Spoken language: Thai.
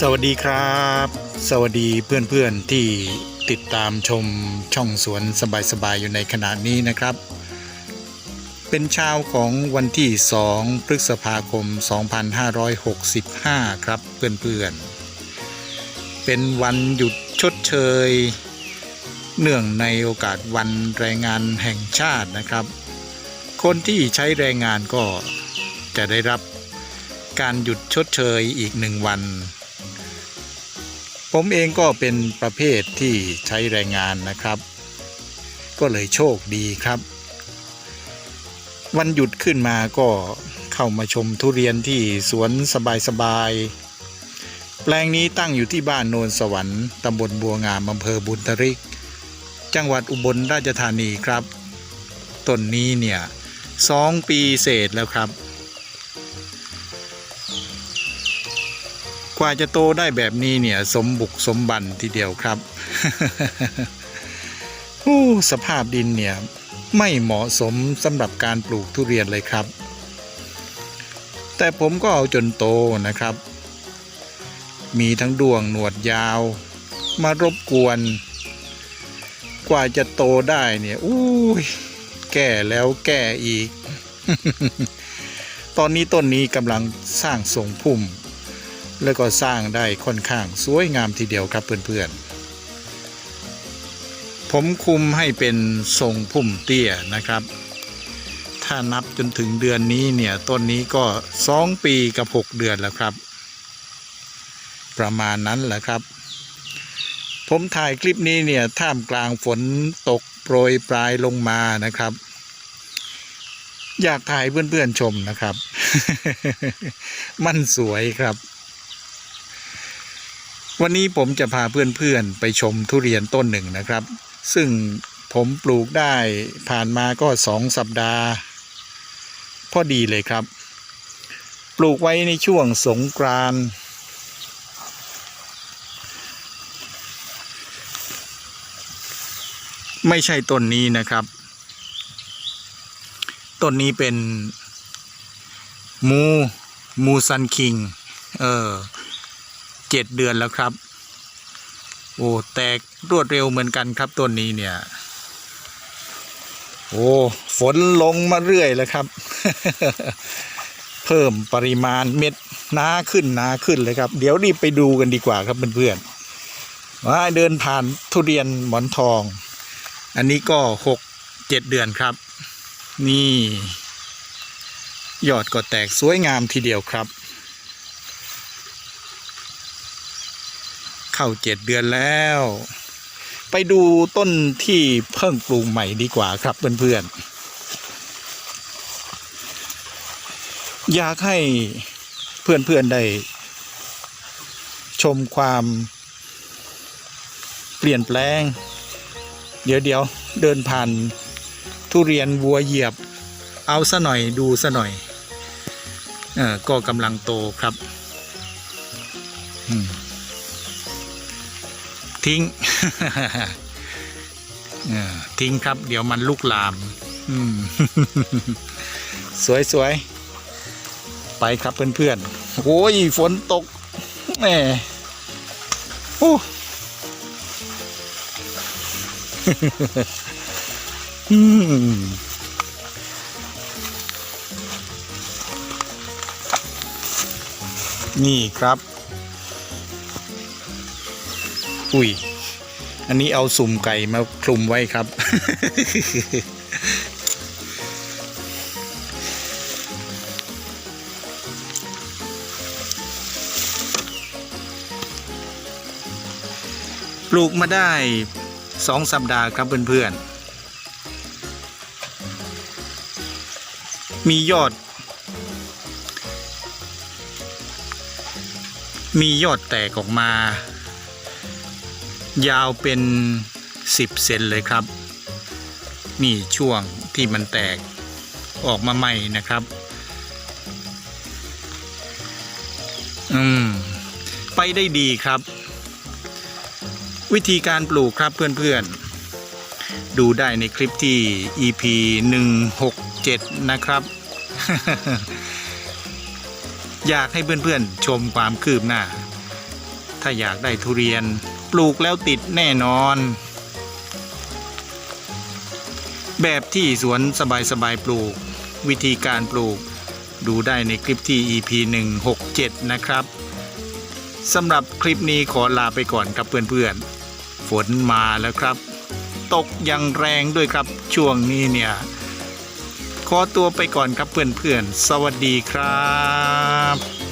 สวัสดีครับ สวัสดีเพื่อนๆที่ติดตามชมช่องสวนสบายๆอยู่ในขณะนี้นะครับ เป็นเช้าของวันที่ 2 พฤษภาคม 2565 ครับเพื่อนๆ เป็นวันหยุดชดเชย เนื่องในโอกาสวันแรงงานแห่งชาตินะครับ คนที่ใช้แรงงานก็จะได้รับการหยุดชดเชยอีกหนึ่งวัน ผมเองก็เป็นประเภทที่ใช้แรงงานนะครับ ก็เลยโชคดีครับ วันหยุดขึ้นมาก็เข้ามาชมทุเรียนที่สวนสบายๆ แปลงนี้ตั้งอยู่ที่บ้านโนนสวรรค์ตำบลบัวงามอำเภอบุญทริก จังหวัดอุบลราชธานีครับต้นนี้เนี่ยสองปีเศษแล้วครับ กว่าจะโตได้แบบนี้เนี่ย สมบุกสมบันทีเดียวครับโอ้สภาพดินเนี่ย ไม่เหมาะสมสำหรับการปลูกทุเรียนเลยครับ แต่ผมก็เอาจนโตนะครับ มีทั้งดวงหนวดยาว มารบกวน กว่าจะโตได้เนี่ยอู้ยแก่แล้วแก่อีก ตอนนี้ต้นนี้กำลังสร้างทรงพุ่ม แล้วก็สร้างได้ค่อนข้างสวยงามทีเดียวครับเพื่อนๆ ผมคุมให้เป็นทรงพุ่มเตี้ยนะครับ ถ้านับจนถึงเดือนนี้เนี่ยต้นนี้ก็สองปีกับหกเดือนแล้วครับ ประมาณนั้นแหละครับ ผมถ่ายคลิปนี้เนี่ยท่ามกลางฝนตกโปรยปลายลงมานะครับ อยากถ่ายเพื่อนๆชมนะครับ มันสวยครับ วันนี้ผมจะพาเพื่อนๆไปชมทุเรียนต้นหนึ่งนะครับ ซึ่งผมปลูกได้ผ่านมาก็สองสัปดาห์ พอดีเลยครับ ปลูกไว้ในช่วงสงกรานต์ไม่ใช่ต้นนี้นะครับ ต้นนี้เป็นมูมูซันคิง เออ เจ็ดเดือนแล้วครับ โอ้แตกรวดเร็วเหมือนกันครับต้นนี้เนี่ย โอ้ฝนลงมาเรื่อยแล้วครับ เพิ่มปริมาณเม็ดหนาขึ้นหนาขึ้นเลยครับ เดี๋ยวรีบไปดูกันดีกว่าครับเพื่อนๆว่าเดินผ่านทุเรียนหมอนทอง อันนี้ก็หกเจ็ดเดือนครับ นี่ยอดก็แตกสวยงามทีเดียวครับ เข้าเจ็ดเดือนแล้ว ไปดูต้นที่เพิ่งปลูกใหม่ดีกว่าครับเพื่อนๆ อยากให้เพื่อนๆได้ชมความเปลี่ยนแปลง เดี๋ยวเดี๋ยวเดินผ่านทุเรียนวัวเหยียบ เอาซะหน่อยดูซะหน่อยเออก็กำลังโตครับ อืม ทิ้งทิ้งครับ เดี๋ยวมันลุกลาม สวยสวยๆไปครับเพื่อนๆโอ้ยฝนตกแหมโอ้อืมนี่ครับ อุ้ย อันนี้เอาสุ่มไก่มาคลุมไว้ครับ ปลูกมาได้สองสัปดาห์ครับเพื่อนๆ มียอด มียอดแตกออกมา ยาวเป็น 10 เซนเลยครับ นี่ช่วงที่มันแตกออกมาใหม่นะครับ อืม ไปได้ดีครับ วิธีการปลูกครับเพื่อนๆ ดูได้ในคลิปที่ EP 167 นะครับ อยากให้เพื่อนๆ ชมความคืบหน้า ถ้าอยากได้ทุเรียน ปลูกแล้วติดแน่นอน แบบที่สวนสบายๆปลูก วิธีการปลูก ดูได้ในคลิปที่ EP 167 นะครับสำหรับคลิปนี้ขอลาไปก่อนครับเพื่อนๆ ฝนมาแล้วครับ ตกยังแรงด้วยครับช่วงนี้เนี่ย ขอตัวไปก่อนครับเพื่อนๆ สวัสดีครับ